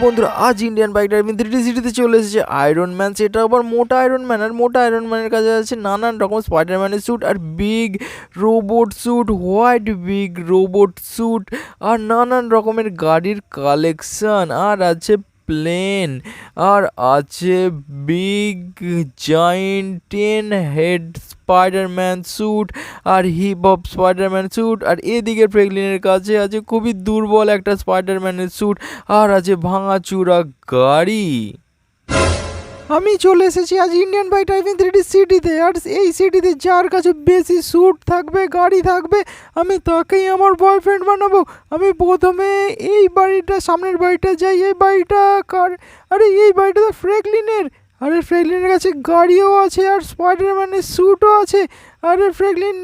বন্ধুরা, আজ Indian bike driving three সিটিতে চলে এসেছে আয়রন ম্যান সেটা আবার মোটা আয়রন ম্যান আর মোটা আয়রন ম্যানের কাছে আছে নানান রকম স্পাইডারম্যানের স্যুট আর big robot suit white big robot suit আর নানান রকমের গাড়ির কালেকশান আর আছে প্লেন। আর আছে big giant ten head Spiderman suit আর হিপ হপ স্পাইডারম্যান স্যুট। আর এদিকে ফ্রেগলিনের কাছে আছে খুবই দুর্বল একটা স্পাইডারম্যানের স্যুট। আর আছে ভাঙাচুরা গাড়ি। আমি চলে এসেছি আজ ইন্ডিয়ান বাই ড্রাইভিং থ্রিডি সিটিতে আর এই সিটিতে যার কাছে বেশি স্যুট থাকবে, গাড়ি থাকবে, আমি তাকেই আমার বয়ফ্রেন্ড বানাবো। আমি প্রথমে এই বাড়িটা, সামনের বাড়িটা যাই, এই বাড়িটা কার? আরে এই বাড়িটা তো ফ্রেগলিনের আরে ফ্রেগলিনের কাছে গাড়িও আছে আর স্পাইডারম্যানের স্যুটও আছে। আরে ফ্রেগলিন,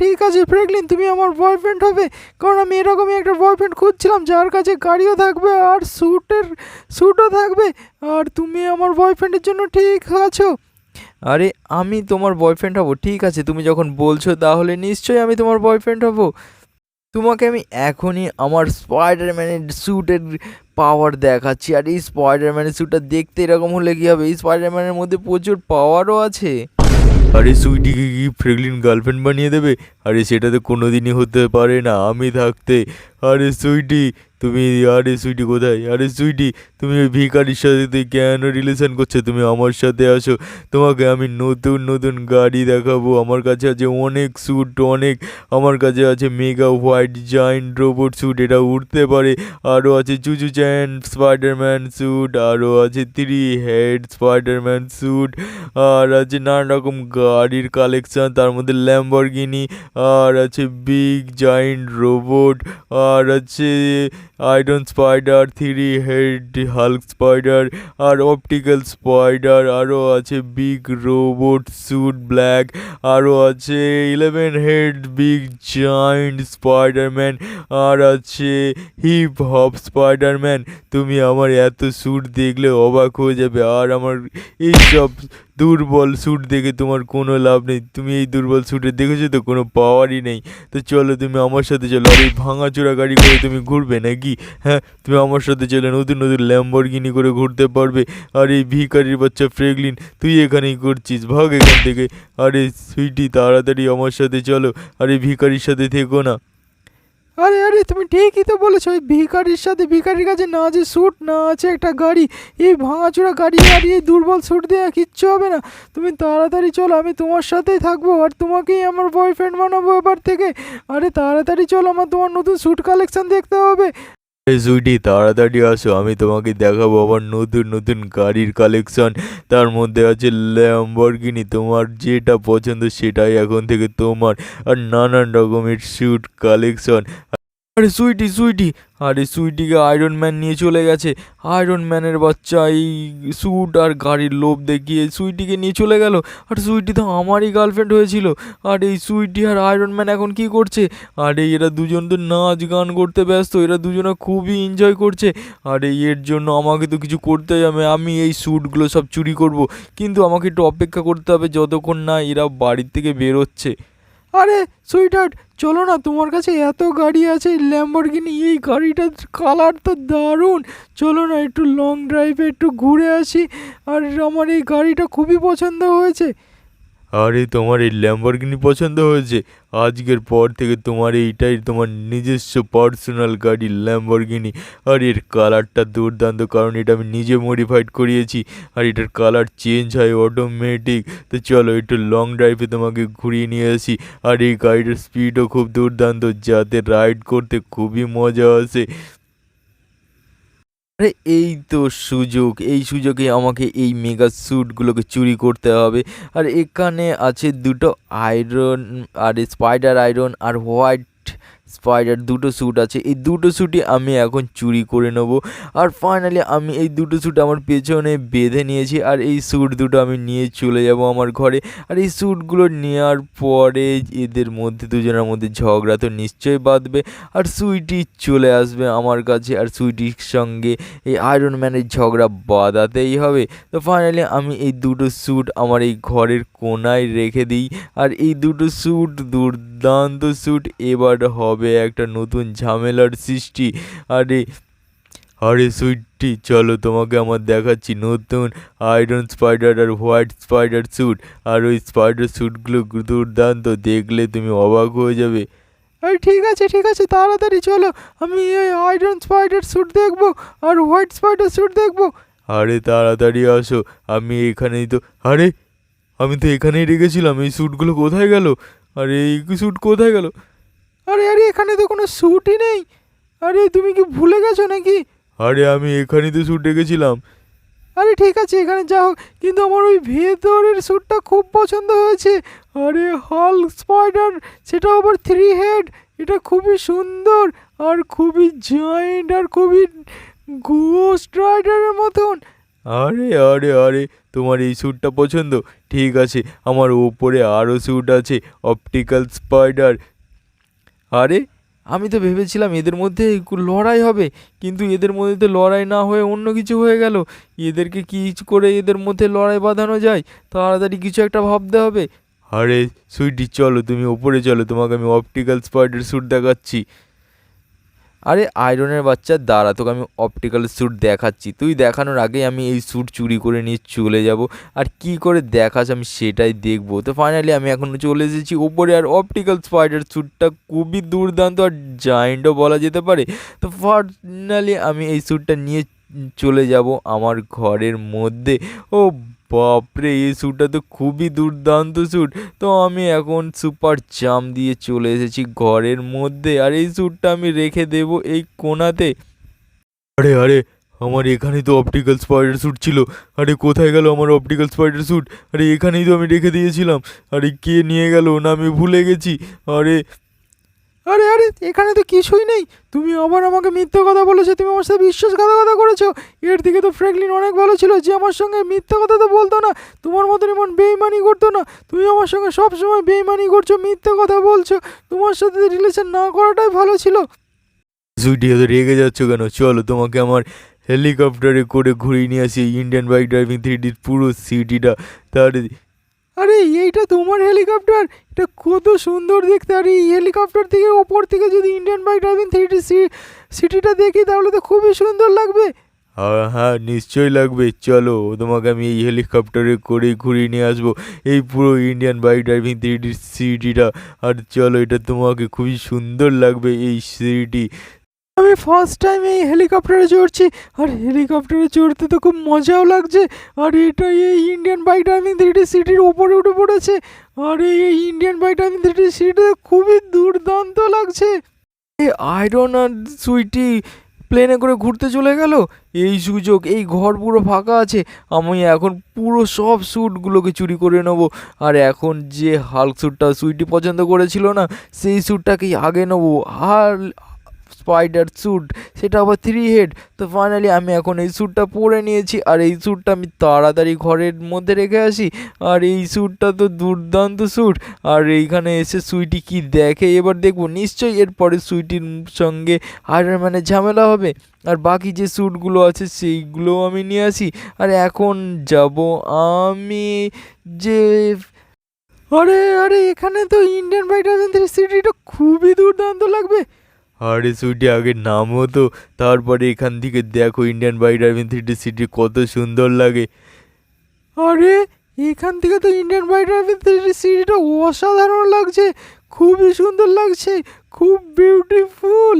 ঠিক আছে ফ্রেগলিন, তুমি আমার বয়ফ্রেন্ড হবে। কারণ আমি এরকমই একটা বয়ফ্রেন্ড খুঁজছিলাম, যার কাছে গাড়িও থাকবে আর স্যুটের স্যুটও থাকবে। আর তুমি আমার বয়ফ্রেন্ডের জন্য ঠিক আছো। আরে আমি তোমার বয়ফ্রেন্ড হব, ঠিক আছে, তুমি যখন বলছো তাহলে নিশ্চয়ই আমি তোমার বয়ফ্রেন্ড হব। তোমাকে আমি এখনই আমার স্পাইডারম্যানের স্যুটের পাওয়ার দেখাচ্ছি। আর এই স্পাইডারম্যানের স্যুটটা দেখতে এরকম হলে কী হবে? এই স্পাইডারম্যানের মধ্যে প্রচুর পাওয়ারও আছে। আরে সুইটিকে কি ফ্রেগলিন গার্লফ্রেন্ড বানিয়ে দেবে? আরে সেটা তো কোনোদিনই হতে পারে না, আমি থাকতে। আরে সুইটি তুমি আরে সুইটি কোথায়? আরে সুইটি, তুমি ওই ভিখারির সাথে তুই কেন রিলেশন করছ? তুমি আমার সাথে আসো, তোমাকে আমি নতুন নতুন গাড়ি দেখাবো। আমার কাছে আছে অনেক স্যুট অনেক, আমার কাছে আছে mega white giant robot suit এটা উঠতে পারে। আরও আছে চুচু চ্যান স্পাইডারম্যান স্যুট আরও আছে থ্রি হেড স্পাইডারম্যান স্যুট আর আছে নানা রকম গাড়ির কালেকশান তার মধ্যে ল্যাম্বরগিনি আর আছে বিগ জাইন্ট রোবট আর আছে iron spider three head Hulk spider আর অপটিক্যাল স্পাইডার আরও আছে বিগ রোবট স্যুট ব্ল্যাক আরও আছে eleven head big giant Spiderman আর আছে হিপ হপ স্পাইডারম্যান তুমি আমার এত স্যুট দেখলে অবাক হয়ে যাবে। আর আমার এইসব দুর্বল স্যুট দেখে তোমার কোনো লাভ নেই। তুমি এই দুর্বল স্যুটে দেখেছ তো? কোনো পাওয়ারই নেই। তো চলো তুমি আমার সাথে চলো। আর এই ভাঙাচোরা গাড়ি করে তুমি ঘুরবে নাকি? হ্যাঁ তুমি আমার সাথে চলে। নতুন নতুন ল্যাম্বরগিনি করে ঘুরতে পারবে। আর এই ভিকারির বাচ্চা ফ্রেগলিন তুই এখানেই করছিস? ভাগ এখান থেকে। আরে সুইটি তাড়াতাড়ি আমার সাথে চলো। আর এই ভিকারির সাথে থেকো না। আরে আরে, তুমি ঠিকই তো বলেছ ওই ভিকারির সাথে ভিকারির কাছে না আছে স্যুট না আছে একটা গাড়ি, এই ভাঙাচোরা গাড়ি আর এই দুর্বল স্যুট দেওয়া কিচ্ছু হবে না। তুমি তাড়াতাড়ি চলো, আমি তোমার সাথেই থাকব, আর তোমাকেই আমার বয়ফ্রেন্ড বানাবো এবার থেকে। আরে, তাড়াতাড়ি চলো, আমার তোমার নতুন স্যুট কালেকশান দেখতে হবে। এই সুইটি, তাড়াতাড়ি আসো, আমি তোমাকে দেখাবো আমার নতুন নতুন গাড়ির কালেকশন তার মধ্যে আছে ল্যাম্বরগিনি তোমার যেটা পছন্দ সেটাই এখন থেকে তোমার। আর নানান রকমের স্যুট কালেকশন আরে সুইটি সুইটি। আরে সুইটিকে আয়রন ম্যান নিয়ে চলে গেছে। আয়রন ম্যানের বাচ্চা এই স্যুট আর গাড়ির লোভ দেখিয়ে সুইটিকে নিয়ে চলে গেল। আর সুইটি তো আমারই গার্লফ্রেন্ড হয়েছিল। আর এই সুইটি আর আয়রন ম্যান এখন কি করছে? আর এই এরা দুজন তো নাচ গান করতে ব্যস্ত। এরা দুজনে খুবই এনজয় করছে। আর এই এর জন্য আমাকে তো কিছু করতে হবে। আমি এই স্যুটগুলো সব চুরি করব। কিন্তু আমাকে একটু অপেক্ষা করতে হবে। যতক্ষণ না এরা বাড়ির থেকে বেরোচ্ছে। আরে সুইটার্ট চলো না, তোমার কাছে এত গাড়ি আছে ল্যাম্বরগিনি এই গাড়িটার কালার তো দারুণ। চলো না, একটু লং ড্রাইভে একটু ঘুরে আসি। আর আমার এই গাড়িটা খুবই পছন্দ হয়েছে। আরে তোমার এই ল্যাম্বরগিনি পছন্দ হয়েছে। আজকের পর থেকে তোমার এইটাই তোমার নিজস্ব পার্সোনাল গাড়ি ল্যাম্বরগিনি আর এর কালারটা দুর্দান্ত, কারণ এটা আমি নিজে মডিফাইড করিয়েছি। আর এটার কালার চেঞ্জ হয় অটোমেটিক তো চলো একটু লং ড্রাইভে তোমাকে ঘুরিয়ে নিয়ে আসি। আর এই গাড়িটার স্পিডও খুব দুর্দান্ত, যাতে রাইড করতে খুবই মজা আসে। আরে এই তো সুযোগ, এই সুযোগে আমাকে এই মেগা স্যুটগুলোকে চুরি করতে হবে। আর এখানে আছে দুটো আয়রন আর স্পাইডার আয়রন আর হোয়াইট স্পাইডার দুটো স্যুট আছে। এই দুটো স্যুটই আমি এখন চুরি করে নেব। আর ফাইনালি আমি এই দুটো স্যুট আমার পেছনে বেঁধে নিয়েছি। আর এই স্যুট দুটো আমি নিয়ে চলে যাব আমার ঘরে। আর এই স্যুটগুলো নেওয়ার পরে এদের মধ্যে দুজনের মধ্যে ঝগড়া তো নিশ্চয়ই বাঁধবে। আর সুইটি চলে আসবে আমার কাছে। আর সুইটির সঙ্গে এই আয়রন ম্যানের ঝগড়া বাঁধাতেই হবে। তো ফাইনালি আমি এই দুটো স্যুট আমার এই ঘরের কোনায় রেখে দিই। আর এই দুটো স্যুট দুর্দান্ত স্যুট এবার হবে একটা নতুন ঝামেলার সৃষ্টি। আরে আরে সুইটি, চলো তোমাকে আমার দেখাচ্ছি নতুন আয়রন স্পাইডার আর হোয়াইট স্পাইডার স্যুট আর ওই স্পাইডার স্যুটগুলো দুর্দান্ত, দেখলে তুমি অবাক হয়ে যাবে। আরে ঠিক আছে ঠিক আছে, তাড়াতাড়ি চলো, আমি এই আয়রন স্পাইডার স্যুট দেখব আর হোয়াইট স্পাইডার স্যুট দেখব। আরে তাড়াতাড়ি আসো, আমি এখানেই তো, আরে, আমি তো এখানেই রেখেছিলাম, এই স্যুটগুলো কোথায় গেল? আরে, এই স্যুট কোথায় গেল? আরে আরে এখানে তো কোনো স্যুটই নেই। আরে তুমি কি ভুলে গেছো নাকি? আরে আমি এখানেই তো স্যুট রেখেছিলাম। আরে ঠিক আছে এখানে যাও কিন্তু আমার ওই ভেতরের স্যুটটা খুব পছন্দ হয়েছে। আরে হাল স্পাইডার সেটা আবার থ্রি হেড এটা খুবই সুন্দর আর খুবই জয়েন্ট আর খুবই গোস্ট রাইডারের মতন। আরে আরে আরে তোমার এই স্যুটটা পছন্দ? ঠিক আছে আমার ওপরে আরও স্যুট আছে অপটিক্যাল স্পাইডার আরে, আমি তো ভেবেছিলাম এদের মধ্যে লড়াই হবে, কিন্তু এদের মধ্যে তো লড়াই না হয়ে অন্য কিছু হয়ে গেল। এদেরকে কি করে এদের মধ্যে লড়াই বাঁধানো যায়, তাড়াতাড়ি কিছু একটা ভাবতে হবে। আরে, সুইটি, চলো তুমি ওপরে চলো, তোমাকে আমি অপটিক্যাল স্পাইডার স্যুট দেখাচ্ছি। আরে আয়রনের বাচ্চা, দাঁড়া, তোকে আমি অপটিক্যাল স্যুট দেখাচ্ছি। তুই দেখানোর আগেই আমি এই স্যুট চুরি করে নিয়ে চলে যাব। আর কি করে দেখাস, আমি সেটাই দেখব। তো ফাইনালি আমি এখন চলে এসেছি ওপরে। আর অপটিক্যাল স্পাইডার স্যুটটা খুবই দুর্দান্ত আর জায়েন্টও বলা যেতে পারে। তো ফাইনালি আমি এই স্যুটটা নিয়ে চলে যাব আমার ঘরের মধ্যে। ও বাপরে, এই স্যুটটা তো খুবই দুর্দান্ত স্যুট তো আমি এখন সুপার জাম দিয়ে চলে এসেছি ঘরের মধ্যে, আর এই স্যুটটা আমি রেখে দেব এই কোণাতে আরে আরে, আমার এখানে তো অপটিক্যাল স্পাইডার স্যুট ছিল। আরে, কোথায় গেল আমার অপটিক্যাল স্পাইডার স্যুট আরে, এখানেই তো আমি রেখে দিয়েছিলাম। আরে, কে নিয়ে গেল না আমি ভুলে গেছি। আরে আরে আরে, এখানে তো কিছুই নেই। তুমি আবার আমাকে মিথ্যে কথা বলেছ, তুমি আমার সাথে বিশ্বাসঘাতকতা করেছ। এর থেকে তো ফ্র্যাঙ্কলিন অনেক ভালো ছিল, যে আমার সঙ্গে মিথ্যে কথা তো বলতো না। তোমার মতন এমন বেইমানি করতো না। তুমি আমার সঙ্গে সব সময় বেইমানি করছ, মিথ্যে কথা বলছো। তোমার সাথে রিলেশন না করাটাই ভালো ছিল। সুইটি এত রেগে যাচ্ছ কেন? চলো, তোমাকে আমার হেলিকপ্টারে করে ঘুরিয়ে নিয়ে আসি। ইন্ডিয়ান বাইক ড্রাইভিং থ্রিডির পুরো সিটিটা তার আরে, এইটা তোমার হেলিকপ্টার? এটা কত সুন্দর দেখতে। আর, এই হেলিকপ্টার থেকে ওপর থেকে যদি ইন্ডিয়ান বাইক ড্রাইভিং থ্রি সিটিটা দেখি, তাহলে তো খুবই সুন্দর লাগবে। হ্যাঁ হ্যাঁ নিশ্চয়ই লাগবে। চলো, তোমাকে আমি এই হেলিকপ্টারে করে ঘুরিয়ে নিয়ে আসব। এই পুরো ইন্ডিয়ান বাইক ড্রাইভিং থ্রিডি সিটিটা। আর চলো, এটা তোমাকে খুবই সুন্দর লাগবে, এই সিটি আমি ফার্স্ট টাইম এই হেলিকপ্টারে চড়ছি। আর হেলিকপ্টারে চড়তে তো খুব মজাও লাগছে। আর এটা এই ইন্ডিয়ান বাইক ড্রাইভিং থ্রিডি সিটির ওপরে উঠে পড়েছে। আর এই Indian bike driving three D city খুবই দুর্দান্ত লাগছে। এই আয়রন আর সুইটি প্লেনে করে ঘুরতে চলে গেল। এই সুযোগ, এই ঘর পুরো ফাঁকা আছে। আমি এখন পুরো সব স্যুটগুলোকে চুরি করে নেব। আর এখন যে হাল্ক স্যুটটা সুইটি পছন্দ করেছিল না, সেই স্যুটটাকেই আগে নেব। আর স্পাইডার স্যুট সেটা আবার থ্রি হেড তো ফাইনালি আমি এখন এই স্যুটটা পরে নিয়েছি, আর এই স্যুটটা আমি তাড়াতাড়ি ঘরের মধ্যে রেখে আসি। আর এই স্যুটটা তো দুর্দান্ত স্যুট আর এইখানে এসে সুইটি কি দেখে এবার দেখব। নিশ্চয়ই এরপরে সুইটির সঙ্গে আয়রন ম্যানের ঝামেলা হবে। আর বাকি যে স্যুটগুলো আছে, সেইগুলোও আমি নিয়ে আসি। আর এখন যাব আমি যে আরে আরে এখানে তো ইন্ডিয়ান বাইক সিটিটা খুবই দুর্দান্ত লাগবে। আরে সুইটি আগে নামো তো, তারপরে এখান থেকে দেখো Indian bike driving three D city কত সুন্দর লাগে। আরে, এখান থেকে তো ইন্ডিয়ান বাইক ড্রাইভিং সিটিটা অসাধারণ লাগছে, খুবই সুন্দর লাগছে, খুব বিউটিফুল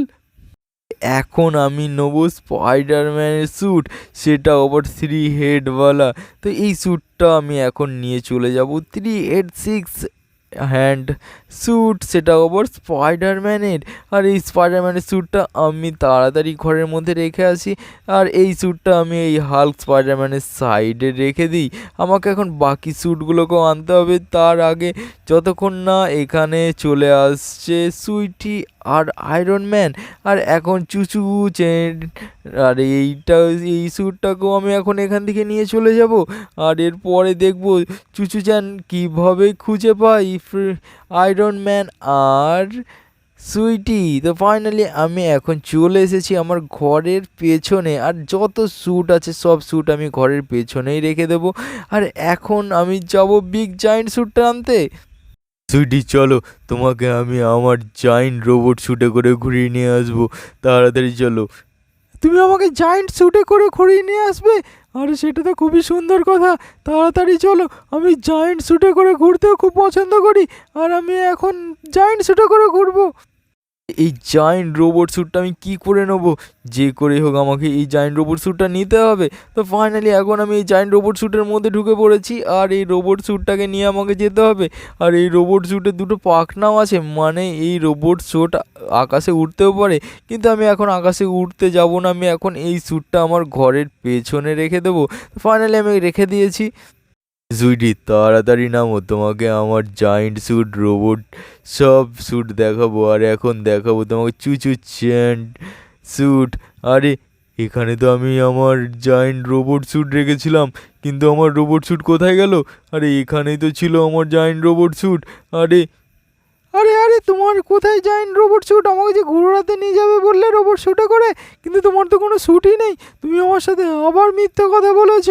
এখন আমি নেব স্পাইডারম্যানের স্যুট সেটা আবার থ্রি হেডওয়ালা তো এই স্যুটটা আমি এখন নিয়ে চলে যাব three head six hand suit সেটা ওপর স্পাইডারম্যানের আর এই স্পাইডারম্যানের স্যুটটা আমি তাড়াতাড়ি ঘরের মধ্যে রেখে আসি। আর এই স্যুটটা আমি এই হাল্ক স্পাইডারম্যানের সাইডে রেখে দিই। আমাকে এখন বাকি স্যুটগুলোকেও আনতে হবে। তার আগে যতক্ষণ না এখানে চলে আসছে সুইটি আর আয়রন ম্যান আর এখন চুচু চেন আর এইটা, এই স্যুটটাকেও আমি এখন এখান থেকে নিয়ে চলে যাব। আর এরপরে দেখব চুচু চ্যান কীভাবে খুঁজে পাই আয়রন ম্যান আর সুইটি। তো ফাইনালি আমি এখন চলে এসেছি আমার ঘরের পেছনে, আর যত স্যুট আছে, সব স্যুট আমি ঘরের পেছনেই রেখে দেবো। আর এখন আমি যাব বিগ জায়েন্ট স্যুটটা আনতে। সুইটি চলো। তোমাকে আমি আমার জাইন্ট রোবট শ্যুটে করে ঘুরিয়ে নিয়ে আসব। তাড়াতাড়ি চলো। তুমি আমাকে জায়েন্ট শ্যুটে করে ঘুরিয়ে নিয়ে আসবে? আরে, সেটা তো খুবই সুন্দর কথা। তাড়াতাড়ি চলো। আমি জায়েন্ট শ্যুটে করে ঘুরতেও খুব পছন্দ করি। আর আমি এখন জায়েন্ট শ্যুটে করে ঘুরবো। এই জায়েন্ট রোবট স্যুটটা আমি কি করে নেব? যে করে হোক আমাকে এই জায়েন্ট রোবট স্যুটটা নিতে হবে। তো ফাইনালি এখন আমি এই জায়েন্ট রোবট স্যুটের মধ্যে ঢুকে পড়েছি আর এই রোবট স্যুটটাকে নিয়ে আমাকে যেতে হবে। আর এই রোবট স্যুটের দুটো পাখনাও আছে মানে এই রোবট স্যুট আকাশে উঠতেও পারে। কিন্তু আমি এখন আকাশে উঠতে যাব না, আমি এখন এই স্যুটটা আমার ঘরের পেছনে রেখে দেবো। ফাইনালি আমি রেখে দিয়েছি। সুইটি তাড়াতাড়ি নামো, তোমাকে আমার জায়েন্ট স্যুট রোবট সব স্যুট দেখাবো, আর এখন দেখাবো তোমাকে চুচু চ্যান্ট স্যুট আরে, এখানে তো আমি আমার জায়েন্ট রোবট স্যুট রেখেছিলাম, কিন্তু আমার রোবট স্যুট কোথায় গেল? আরে, এখানেই তো ছিল আমার জায়েন্ট রোবট স্যুট আরে আরে আরে, তোমার কোথায় জায়েন্ট রোবট স্যুট আমাকে যে ঘোরাতে নিয়ে যাবে বললে রোবট স্যুটে করে? কিন্তু তোমার তো কোনো স্যুটই নেই। তুমি আমার সাথে আবার মিথ্যে কথা বলেছ।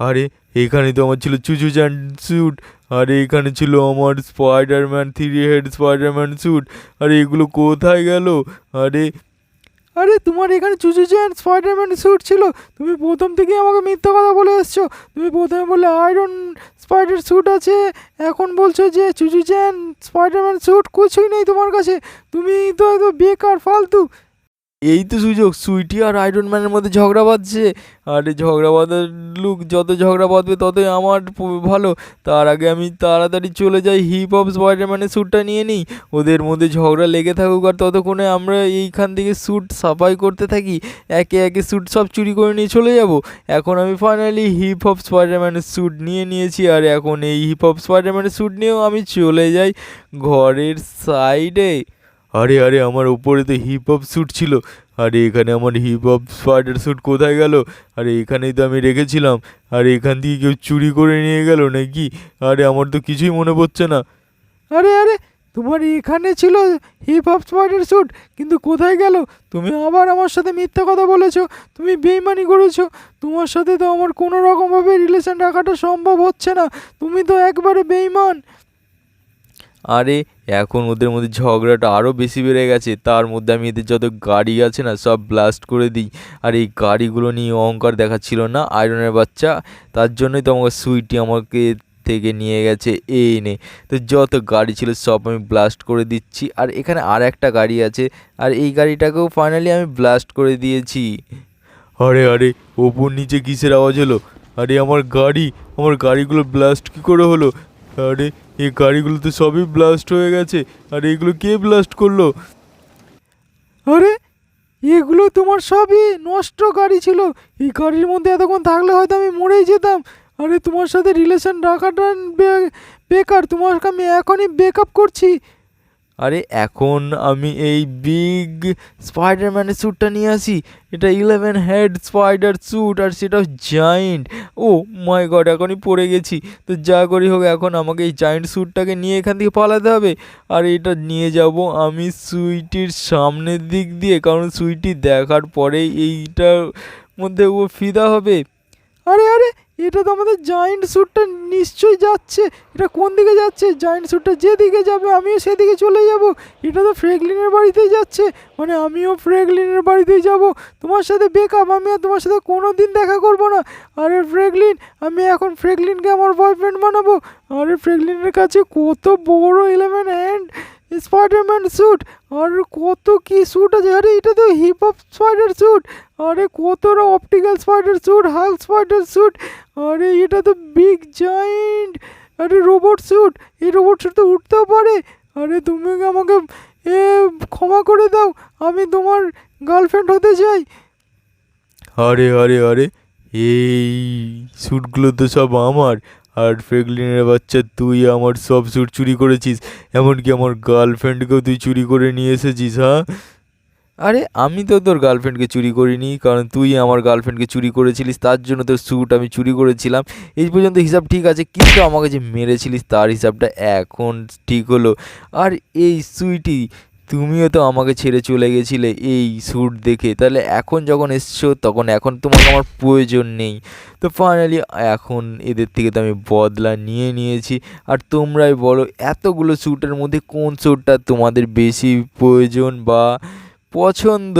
আরে এখানে তো আমার ছিল চুচু চ্যান্ট স্যুট, আরে এখানে ছিল আমার Spiderman three head Spiderman suit. আরে এগুলো কোথায় গেল? আরে আরে তোমার এখানে চুচু চ্যান্ট স্পাইডারম্যান স্যুট ছিল? তুমি প্রথম থেকেই আমাকে মিথ্যা কথা বলে এসছো। তুমি প্রথমে বললে আয়রন স্পাইডার স্যুট আছে, এখন বলছো যে চুচু চ্যান স্পাইডারম্যান স্যুট কিছুই নেই তোমার কাছে। তুমি তো একদম বেকার, ফালতু। এই তো সুযোগ, সুইটি আর আয়রন ম্যানের মধ্যে ঝগড়া বাঁধছে। আর এই ঝগড়া বাঁধার লুক যত ঝগড়া বাঁধবে ততই আমার ভালো। তার আগে আমি তাড়াতাড়ি চলে যাই হিপ হপ স্পাইডারম্যানের স্যুটটা নিয়ে নিই। ওদের মধ্যে ঝগড়া লেগে থাকুক আর ততক্ষণে আমরা এইখান থেকে স্যুট সাফাই করতে থাকি। একে একে স্যুট সব চুরি করে নিয়ে চলে যাব। এখন আমি ফাইনালি হিপ হপ স্পাইডারম্যানের স্যুট নিয়ে নিয়েছি আর এখন এই হিপ হপ স্পাইডারম্যানের স্যুট নিয়েও আমি চলে যাই ঘরের সাইডে আরে আরে, আমার উপরে তো হিপ হপ স্যুট ছিল। আরে, এখানে আমার হিপ হপ স্পাইডার স্যুট কোথায় গেল? আরে, এখানেই তো আমি রেখেছিলাম। আর, এখান থেকে কেউ চুরি করে নিয়ে গেল নাকি? আরে, আমার তো কিছুই মনে পড়ছে না। আরে আরে, তোমার এখানে ছিল হিপ হপ স্পাইডার স্যুট কিন্তু কোথায় গেল? তুমি আবার আমার সাথে মিথ্যা কথা বলেছ, তুমি বেইমানি করেছ। তোমার সাথে তো আমার কোনো রকমভাবে রিলেশন রাখাটা সম্ভব হচ্ছে না। তুমি তো একবারে বেইমান। আরে, এখন ওদের মধ্যে ঝগড়াটা আরও বেশি বেড়ে গেছে। তার মধ্যে আমি এদের যত গাড়ি আছে না, সব ব্লাস্ট করে দিই। আর এই গাড়িগুলো নিয়ে অহংকার দেখাচ্ছিল না আয়রনের বাচ্চা? তার জন্যই তো আমাকে সুইটি আমাকে থেকে নিয়ে গেছে। এই নে। তো যত গাড়ি ছিল, সব আমি ব্লাস্ট করে দিচ্ছি। আর এখানে আর একটা গাড়ি আছে। আর এই গাড়িটাকেও ফাইনালি আমি ব্লাস্ট করে দিয়েছি। আরে আরে, ওপর নিচে কিসের আওয়াজ হলো আরে, আমার গাড়ি, আমার গাড়িগুলো ব্লাস্ট কি করে হলো? আরে এই গাড়িগুলো তো সবই ব্লাস্ট হয়ে গেছে। আর এগুলো কে ব্লাস্ট করল? আরে এগুলো তোমার সবই নষ্ট গাড়ি ছিল। এই গাড়ির মধ্যে এতক্ষণ থাকলে হয়তো আমি মরেই যেতাম। আরে তোমার সাথে রিলেশন রাখাটা বেকার। তোমাকে আমি এখনই বেকআপ করছি। আরে এখন আমি এই বিগ স্পাইডারম্যানের স্যুটটা নিয়ে আসি। এটা ইলেভেন হেড স্পাইডার স্যুট আর সেটাও জায়েন্ট ও মাই গড এখনই পড়ে গেছি। তো যা করি হোক, এখন আমাকে এই জায়েন্ট স্যুটটাকে নিয়ে এখান থেকে পালাতে হবে। আর এটা নিয়ে যাব আমি সুইটির সামনের দিক দিয়ে, কারণ সুইটি দেখার পরেই এইটার মধ্যে ও ফিদা হবে। আরে আরে এটা তো আমাদের জায়েন্ট স্যুটটা নিশ্চয়ই যাচ্ছে। এটা কোন দিকে যাচ্ছে? জায়েন্ট স্যুটটা যেদিকে যাবে, আমিও সেদিকে চলে যাব। এটা তো ফ্রেগলিনের বাড়িতেই যাচ্ছে। মানে আমিও ফ্রেগলিনের বাড়িতেই যাব। তোমার সাথে বেকআপ আমি আর তোমার সাথে কোনো দিন দেখা করব না। আরে ফ্রেগলিন আমি এখন ফ্রেগলিনকে আমার বয়ফ্রেন্ড বানাবো। আরে ফ্রেগলিনের কাছে কত বড় ইলেভেন হ্যান্ড স্পাইডারম্যান স্যুট আর কত কি স্যুট আছে? আরে এটা তো হিপ হপ স্পাইডার স্যুট আরে কতটা optical spider suit Hulk spider suit আরে এটা তো বিগ জায়েন্ট আরে রোবট স্যুট এই রোবট স্যুট তো উঠতেও পারে! আরে তুমি আমাকে, এ, ক্ষমা করে দাও! আমি তোমার গার্লফ্রেন্ড হতে চাই! আরে আরে আরে, এই স্যুটগুলো তো সব আমার! আর ফ্রেগলিনের বাচ্চা, তুই আমার সব স্যুট চুরি করেছিস, এমনকি আমার গার্লফ্রেন্ডকেও তুই চুরি করে নিয়ে এসেছিস হ্যাঁ? আরে, আমি তো তোর গার্লফ্রেন্ডকে চুরি করিনি, কারণ তুই আমার গার্লফ্রেন্ডকে চুরি করেছিলিস, তার জন্য তোর স্যুট আমি চুরি করেছিলাম। এই পর্যন্ত হিসাব ঠিক আছে, কিন্তু আমাকে যে মেরেছিলিস, তার হিসাবটা এখন ঠিক হলো। আর এই সুইটি তুমিও তো আমাকে ছেড়ে চলে গেছিলে এই স্যুট দেখে। তাহলে এখন যখন এসছো, তখন এখন তোমাকে আমার প্রয়োজন নেই। তো ফাইনালি এখন এদের থেকে তো আমি বদলা নিয়ে নিয়েছি। আর তোমরাই বলো, এতগুলো স্যুটের মধ্যে কোন স্যুটটা তোমাদের বেশি প্রয়োজন বা পছন্দ?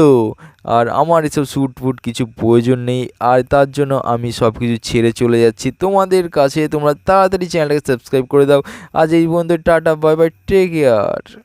আর আমার এসব স্যুট ফুট কিছু প্রয়োজন নেই। আর তার জন্য আমি সব কিছু ছেড়ে চলে যাচ্ছি। তোমাদের কাছে তোমরা তাড়াতাড়ি চ্যানেলটাকে সাবস্ক্রাইব করে দাও। আজ এই বন্ধু tata bye bye take care